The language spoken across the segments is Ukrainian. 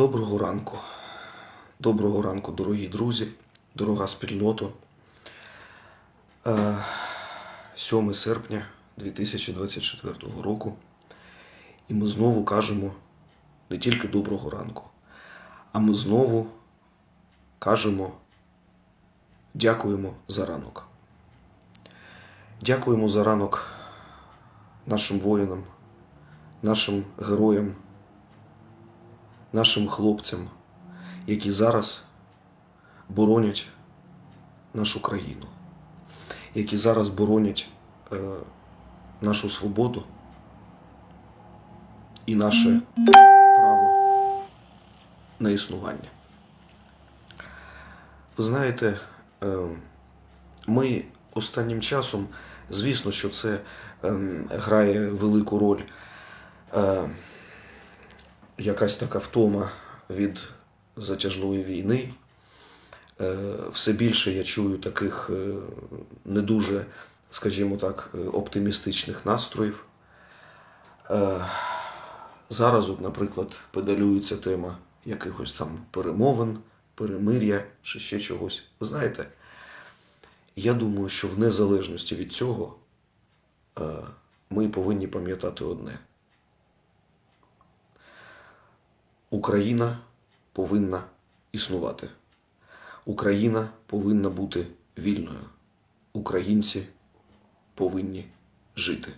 Доброго ранку. Доброго ранку, дорогі друзі, дорога спільнота. Е, 7 серпня 2024 року. І ми знову кажемо не тільки доброго ранку, а ми знову кажемо дякуємо за ранок. Дякуємо за ранок нашим воїнам, нашим героям, нашим хлопцям, які зараз боронять нашу країну, які зараз боронять е, нашу свободу і наше право на існування. Ви знаєте, е, ми останнім часом, звісно, що це ем, грає велику роль е, якась така втома від затяжної війни. Е, Все більше я чую таких е, не дуже, скажімо так, е, оптимістичних настроїв. Зараз, от, наприклад, педалюється тема якихось там перемовин, перемир'я чи ще чогось. Ви знаєте, я думаю, що в незалежності від цього ми повинні пам'ятати одне. Україна повинна існувати. Україна повинна бути вільною. Українці повинні жити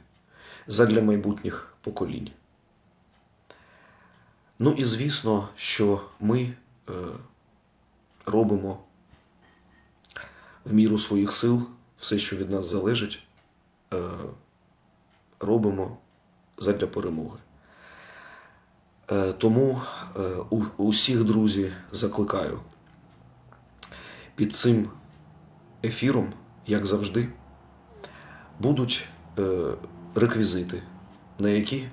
задля майбутніх поколінь. Ну і звісно, що ми е, робимо в міру своїх сил все, що від нас залежить, е, робимо задля перемоги. Е, Тому е, усіх друзі закликаю під цим ефіром, як завжди, будуть е, реквізити, на які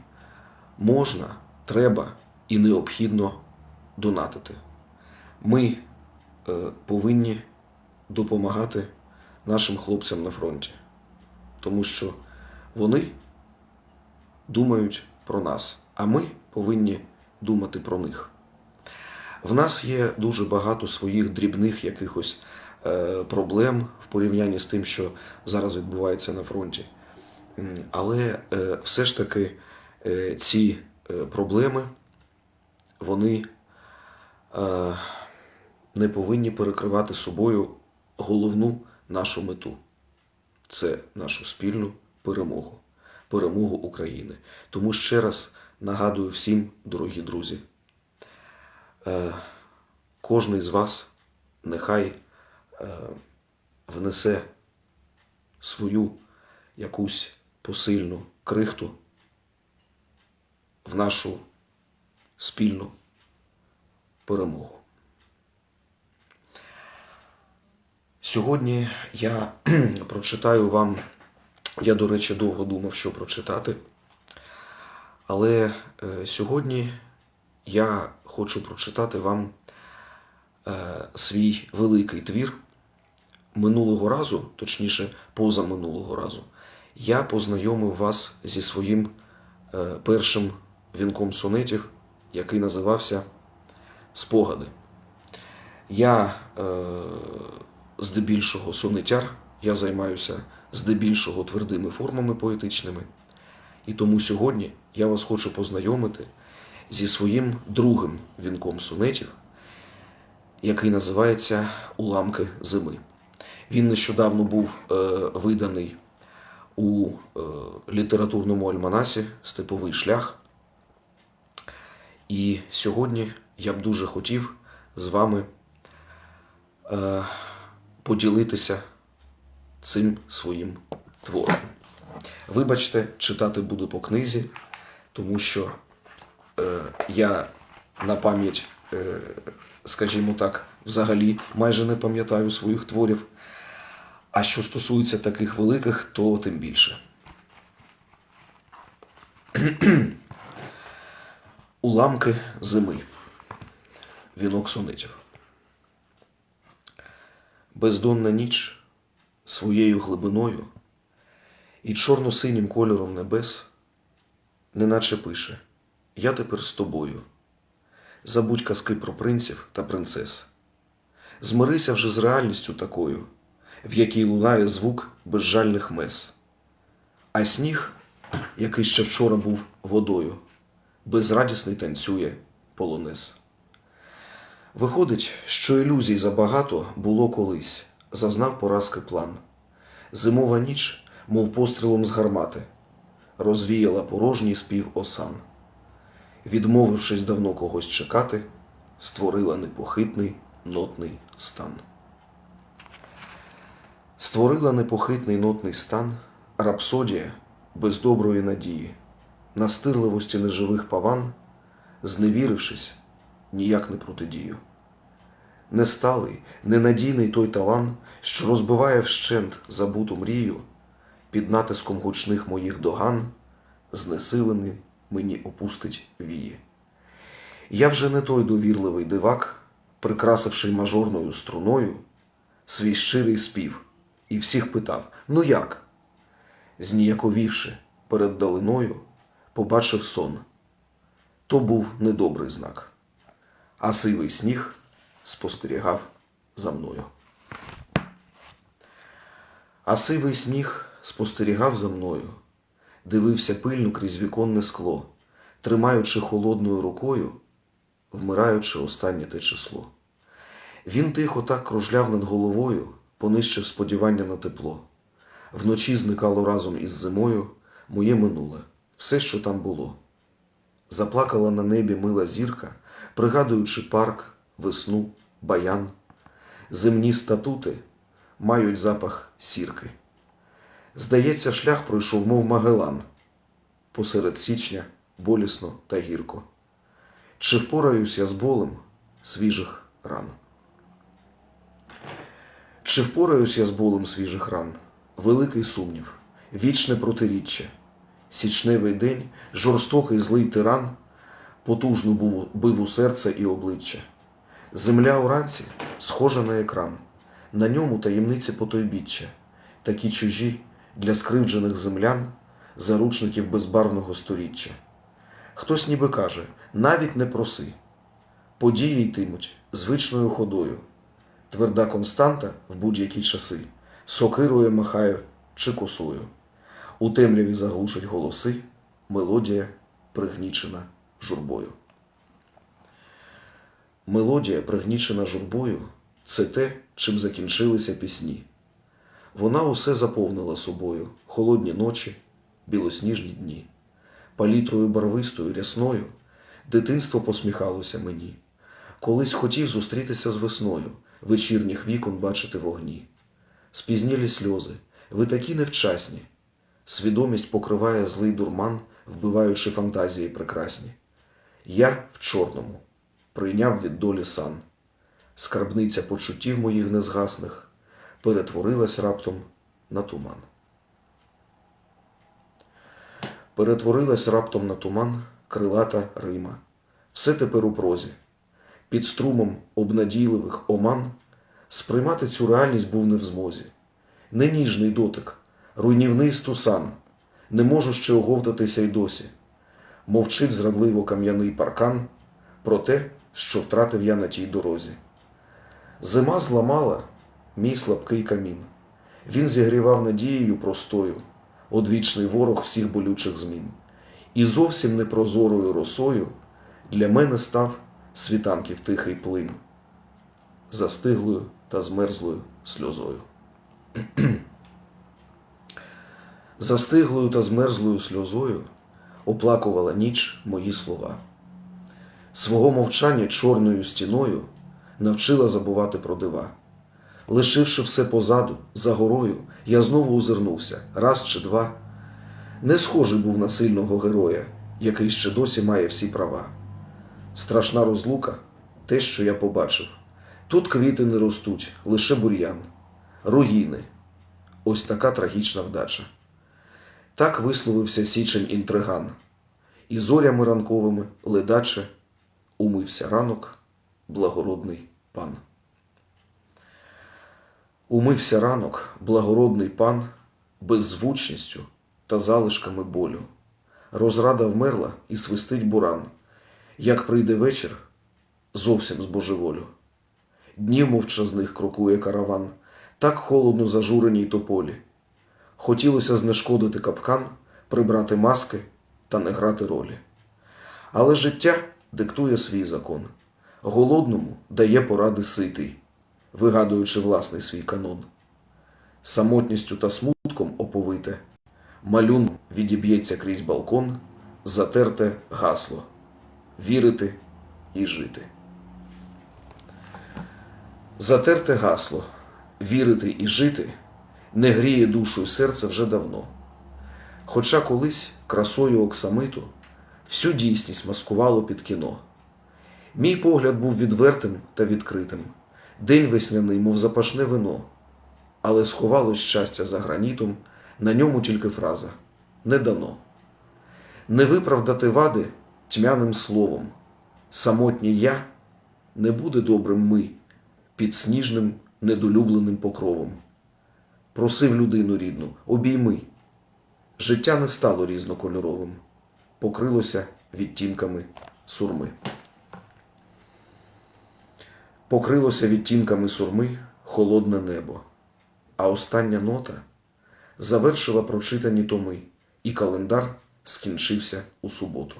можна, треба і необхідно донатити. Ми повинні допомагати нашим хлопцям на фронті, тому що вони думають про нас, а ми повинні думати про них. В нас є дуже багато своїх дрібних якихось е, проблем в порівнянні з тим, що зараз відбувається на фронті. Але е, все ж таки е, ці проблеми вони не повинні перекривати собою головну нашу мету це нашу спільну перемогу, перемогу України. Тому ще раз нагадую всім, дорогі друзі, е, кожний з вас нехай е, внесе свою якусь посильну крихту в нашу спільну перемогу. Сьогодні я прочитаю вам, я, до речі, довго думав, що прочитати. Але е, сьогодні я хочу прочитати вам е, свій великий твір. Минулого разу, точніше, позаминулого разу, я познайомив вас зі своїм е, першим вінком сонетів, який називався Спогади. Я здебільшого сонетяр, я займаюся здебільшого твердими формами поетичними. І тому сьогодні я вас хочу познайомити зі своїм другим вінком сонетів, який називається Уламки зими. Він нещодавно був е, виданий у е, літературному альманасі Степовий шлях. І сьогодні я б дуже хотів з вами е, поділитися цим своїм твором. Вибачте, читати буду по книзі, тому що е, я на пам'ять, е, скажімо так, взагалі майже не пам'ятаю своїх творів. А що стосується таких великих, то тим більше. Уламки зими. Вінок сонетів. Бездонна ніч своєю глибиною і чорно-синім кольором небес, неначе пише: Я тепер з тобою. забудь казки про принців та принцес. Змирися вже з реальністю такою, в якій лунає звук безжальних мес. А сніг, який ще вчора був водою, безрадісний танцює полонез. Виходить, що ілюзій забагато було колись, зазнав поразки план. Зимова ніч, мов пострілом з гармати, розвіяла порожній спів осан. Відмовившись давно когось чекати, створила непохитний нотний стан. Створила непохитний нотний стан рапсодія без доброї надії, настирливості неживих паван, зневірившись, ніяк не протидію. Несталий, ненадійний той талант, що розбиває вщент забуту мрію, під натиском гучних моїх доган, знесилений мені опустить вії. Я вже не той довірливий дивак, прикрасивши мажорною струною свій щирий спів, і всіх питав: ну як? Зніяковівши перед далиною, побачив сон. То був недобрий знак, а сивий сніг спостерігав за мною. А сивий сніг спостерігав за мною, дивився пильно крізь віконне скло, тримаючи холодною рукою, вмираючи останнє те число. Він тихо так кружляв над головою, понищив сподівання на тепло. Вночі зникало разом із зимою моє минуле, все, що там було. Заплакала на небі мила зірка, пригадуючи парк, весну, баян. Земні статути мають запах сірки. Здається, шлях пройшов, мов Магелан, посеред січня болісно та гірко. Чи впораюсь я з болем свіжих ран? Чи впораюсь я з болем свіжих ран? Великий сумнів, вічне протиріччя. Січневий день, жорстокий злий тиран, потужно бив у серце і обличчя. Земля уранці схожа на екран, на ньому таємниці потойбіччя, такі чужі для скривджених землян, заручників безбарвного сторіччя. Хтось ніби каже, навіть не проси. Події йтимуть звичною ходою. Тверда константа в будь-які часи, сокирою махає чи косою. У темряві заглушать голоси, мелодія пригнічена журбою. Мелодія, пригнічена журбою, це те, чим закінчилися пісні. Вона усе заповнила собою холодні ночі, білосніжні дні. Палітрою барвистою, рясною дитинство посміхалося мені. Колись хотів зустрітися з весною, вечірніх вікон бачити вогні. Спізнілі сльози, ви такі невчасні. Свідомість покриває злий дурман, вбиваючи фантазії прекрасні. Я в чорному прийняв від долі сан. Скарбниця почуттів моїх незгасних перетворилась раптом на туман. Перетворилась раптом на туман крилата Рима. Все тепер у прозі. Під струмом обнадійливих оман сприймати цю реальність був не в змозі. Не ніжний дотик, руйнівний стусан, не можу ще оговтатися й досі. Мовчить зрадливо кам'яний паркан про те, що втратив я на тій дорозі. Зима зламала мій слабкий камін. Він зігрівав надією простою, одвічний ворог всіх болючих змін. І зовсім непрозорою росою для мене став світанків тихий плин, застиглою та змерзлою сльозою. Застиглою та змерзлою сльозою оплакувала ніч мої слова. Свого мовчання чорною стіною навчила забувати про дива. Лишивши все позаду, за горою, я знову озирнувся раз чи два. Не схожий був на сильного героя, який ще досі має всі права. Страшна розлука те, що я побачив. Тут квіти не ростуть, лише бур'ян, руїни. Ось така трагічна вдача. Так висловився січень інтриган, і зорями ранковими ледаче умився ранок, благородний пан. Умився ранок, благородний пан, беззвучністю та залишками болю. Розрада вмерла і свистить буран. Як прийде вечір, зовсім збожеволю. Днів мовчазних крокує караван, так холодно зажуреній тополі. Хотілося знешкодити капкан, прибрати маски та не грати ролі. Але життя диктує свій закон. Голодному дає поради ситий, вигадуючи власний свій канон. Самотністю та смутком оповите, малюн відіб'ється крізь балкон, затерте гасло вірити і жити. Затерте гасло вірити і жити не гріє душу і серце вже давно. Хоча колись красою оксамиту всю дійсність маскувало під кіно. Мій погляд був відвертим та відкритим, день весняний, мов запашне вино, але сховалось щастя за гранітом, на ньому тільки фраза не дано. Не виправдати вади тьмяним словом, самотнє я не буде добрим ми під сніжним недолюбленим покровом. Просив людину рідну, обійми. Життя не стало різнокольоровим, покрилося відтінками сурми. Покрилося відтінками сурми холодне небо, а остання нота завершила прочитані томи, і календар скінчився у суботу.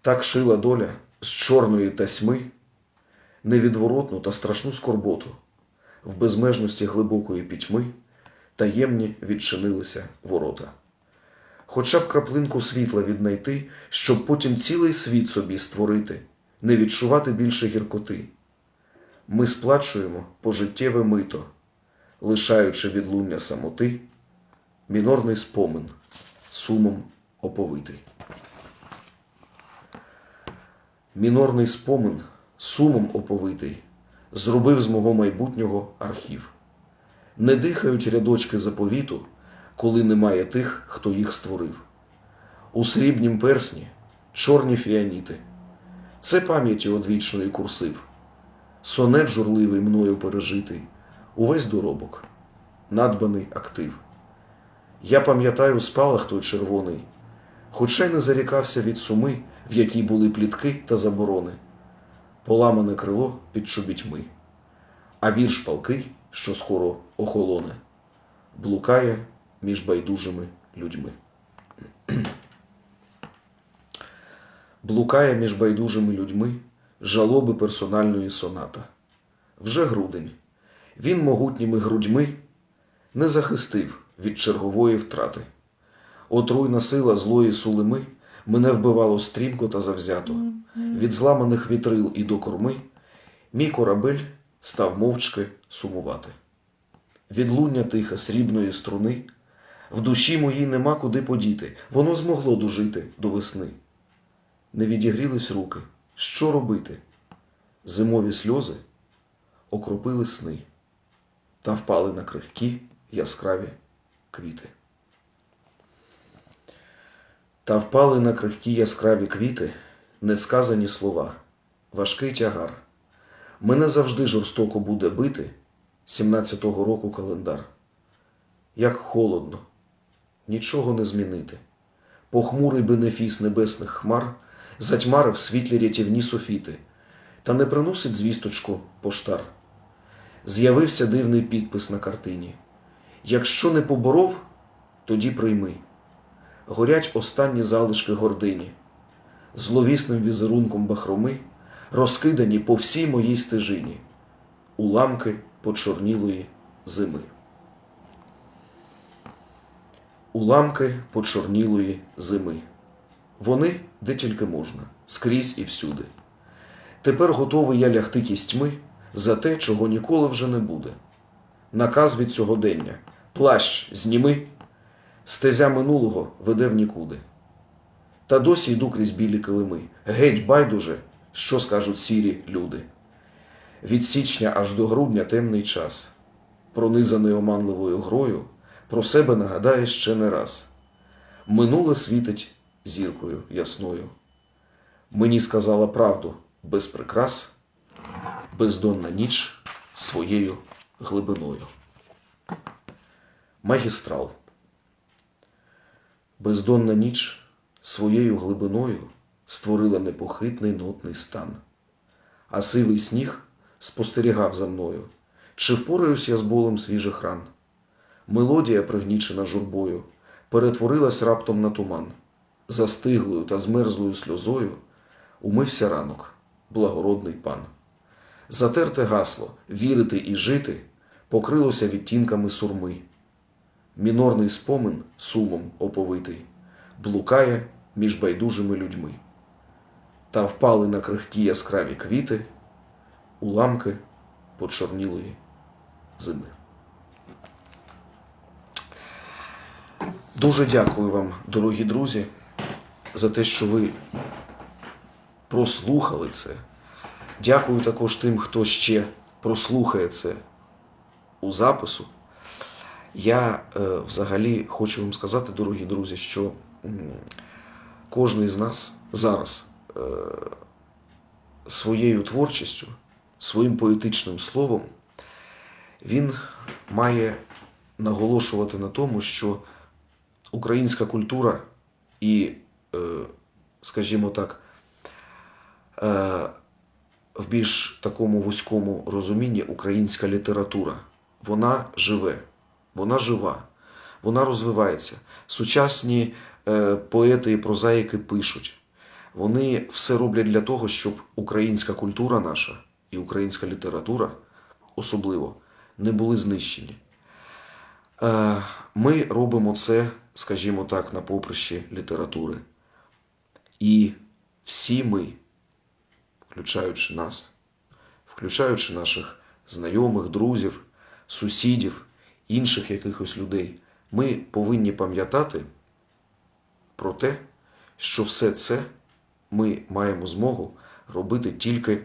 Так шила доля з чорної тасьми невідворотну та страшну скорботу. В безмежності глибокої пітьми таємні відчинилися ворота. Хоча б краплинку світла віднайти, щоб потім цілий світ собі створити, не відчувати більше гіркоти. Ми сплачуємо пожиттєве мито, лишаючи відлуння самоти, мінорний спомин, сумом оповитий. Мінорний спомин, сумом оповитий, зробив з мого майбутнього архів. Не дихають рядочки заповіту, коли немає тих, хто їх створив. У срібнім персні чорні фіаніти. Це пам'яті одвічної курсив. Сонет журливий мною пережитий, увесь доробок, надбаний актив. Я пам'ятаю спалах той червоний, хоча й не зарікався від суми, в якій були плітки та заборони, поламане крило під чобітьми, а вірш палкий, що скоро охолоне, блукає між байдужими людьми. Блукає між байдужими людьми жалоби персональної соната. Вже грудень. Він могутніми грудьми не захистив від чергової втрати. Отруйна сила злої сулими мене вбивало стрімко та завзято. Від зламаних вітрил і до корми мій корабель став мовчки сумувати. Відлуння тиха срібної струни в душі моїй нема куди подіти, воно змогло дожити до весни. Не відігрілись руки. Що робити? Зимові сльози окропили сни та впали на крихкі яскраві квіти. Та впали на крихкі яскраві квіти несказані слова, важкий тягар. Мене завжди жорстоко буде бити 17-го року календар. Як холодно, нічого не змінити. Похмурий бенефіс небесних хмар затьмарив світлі рятівні софіти, та не приносить звісточку поштар. З'явився дивний підпис на картині. Якщо не поборов, тоді прийми. Горять останні залишки гордині, зловісним візерунком бахроми, розкидані по всій моїй стежині, уламки почорнілої зими. Уламки почорнілої зими. Вони де тільки можна, скрізь і всюди. Тепер готовий я лягти кістьми за те, чого ніколи вже не буде. Наказ від сьогодення, плащ зніми, стезя минулого веде в нікуди. Та досі йду крізь білі килими, геть байдуже, що скажуть сірі люди. Від січня аж до грудня темний час, пронизаний оманливою грою, про себе нагадає ще не раз. Минуле світить зіркою ясною. Мені сказала правду без прикрас, бездонна ніч своєю глибиною. Магістрал. Бездонна ніч своєю глибиною створила непохитний нотний стан, а сивий сніг спостерігав за мною. Чи впораюсь я з болем свіжих ран? Мелодія, пригнічена журбою, перетворилась раптом на туман. Застиглою та змерзлою сльозою умився ранок, благородний пан. Затерте гасло вірити і жити покрилося відтінками сурми. Мінорний спомин сумом оповитий блукає між байдужими людьми. Та впали на крихкі яскраві квіти уламки почорнілої зими. Дуже дякую вам, дорогі друзі, за те, що ви прослухали це. Дякую також тим, хто ще прослухає це у запису. Я е, взагалі хочу вам сказати, дорогі друзі, що кожен з нас зараз е, своєю творчістю, своїм поетичним словом, він має наголошувати на тому, що українська культура і, скажімо так, е, в більш такому вузькому розумінні українська література, вона живе, вона жива, вона розвивається. Сучасні е, поети і прозаїки пишуть. Вони все роблять для того, щоб українська культура наша і українська література особливо не були знищені. Е, Ми робимо це, скажімо так, на поприщі літератури. І всі ми, включаючи нас, включаючи наших знайомих, друзів, сусідів, інших якихось людей, ми повинні пам'ятати про те, що все це ми маємо змогу робити тільки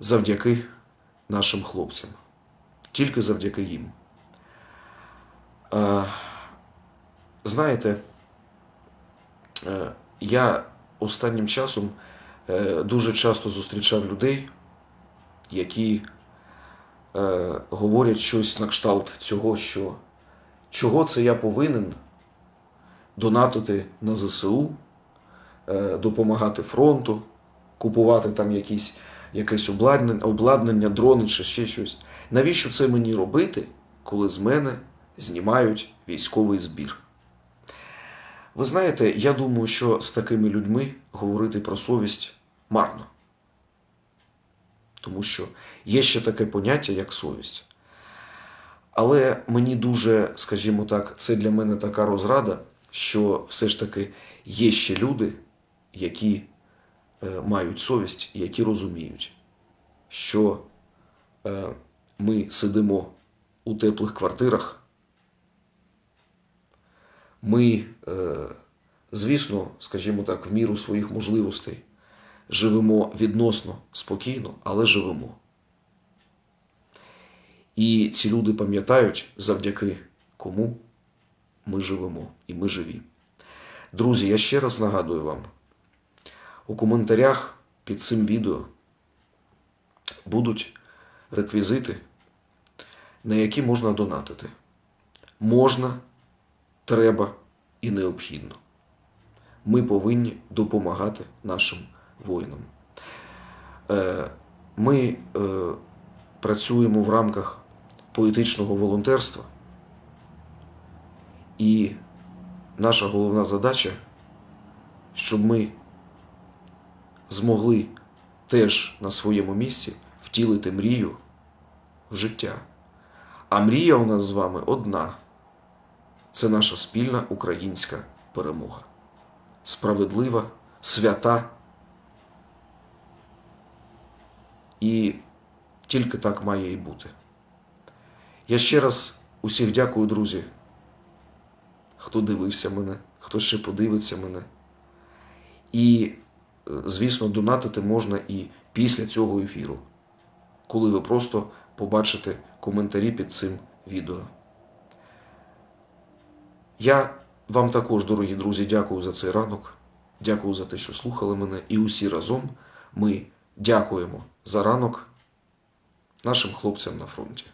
завдяки нашим хлопцям, тільки завдяки їм. Е, Знаєте, е, я останнім часом е, дуже часто зустрічав людей, які е, говорять щось на кшталт цього, що чого це я повинен донатити на ЗСУ, е, допомагати фронту, купувати там якісь, якесь обладнання, обладнання, дрони чи ще щось. Навіщо це мені робити, коли з мене знімають військовий збір? Ви знаєте, я думаю, що з такими людьми говорити про совість марно. Тому що є ще таке поняття, як совість. Але мені дуже, скажімо так, це для мене така розрада, що все ж таки є ще люди, які е, мають совість які розуміють, що е, ми сидимо у теплих квартирах. Ми, е, звісно, скажімо так, в міру своїх можливостей живемо відносно спокійно, але живемо. І ці люди пам'ятають, завдяки кому ми живемо і ми живі. Друзі, я ще раз нагадую вам: у коментарях під цим відео будуть реквізити, на які можна донатити. Можна, треба і необхідно. Ми повинні допомагати нашим воїнам. Е, Ми е, працюємо в рамках поетичного волонтерства. І наша головна задача, щоб ми змогли теж на своєму місці втілити мрію в життя. А мрія у нас з вами одна це наша спільна українська перемога. Справедлива, свята. І тільки так має і бути. Я ще раз усіх дякую, друзі, хто дивився мене, хто ще подивиться мене. І, е, звісно, донатити можна і після цього ефіру, коли ви просто побачите коментарі під цим відео. Я вам також, дорогі друзі, дякую за цей ранок. Дякую за те, що слухали мене. І усі разом ми дякуємо за ранок нашим хлопцям на фронті.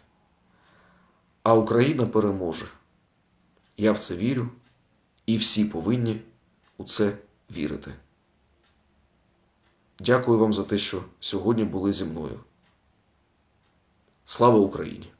А Україна переможе. Я в це вірю, і всі повинні у це вірити. Дякую вам за те, що сьогодні були зі мною. Слава Україні!